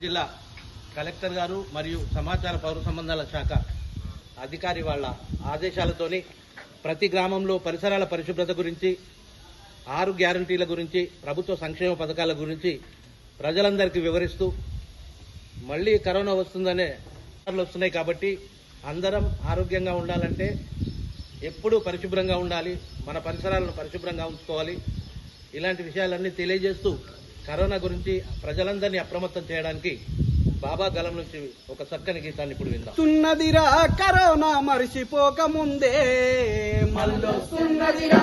జిల్లా కలెక్టర్ గారు మరియు సమాచార పౌర సంబంధాల శాఖ అధికారి వాళ్ళ ఆదేశాలతోని ప్రతి గ్రామంలో పరిసరాల పరిశుభ్రత గురించి ఆరు గ్యారంటీల గురించి ప్రభుత్వ సంక్షేమ పథకాల గురించి ప్రజలందరికీ వివరిస్తూ మళ్ళీ కరోనా వస్తుందనే వస్తున్నాయి కాబట్టి అందరం ఆరోగ్యంగా ఉండాలంటే ఎప్పుడూ పరిశుభ్రంగా ఉండాలి మన పరిసరాలను పరిశుభ్రంగా ఉంచుకోవాలి. ఇలాంటి విషయాలన్నీ తెలియజేస్తూ కరోనా గురించి ప్రజలందరినీ అప్రమత్తం చేయడానికి బాబా గలం నుంచి ఒక చక్కని గీతాన్ని ఇప్పుడు విందాం. తున్నదిరా కరోనా మరిచిపోక ముందే మళ్ళొస్తున్నదిరా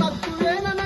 ಕತ್ತುವೆ ನನ್ನ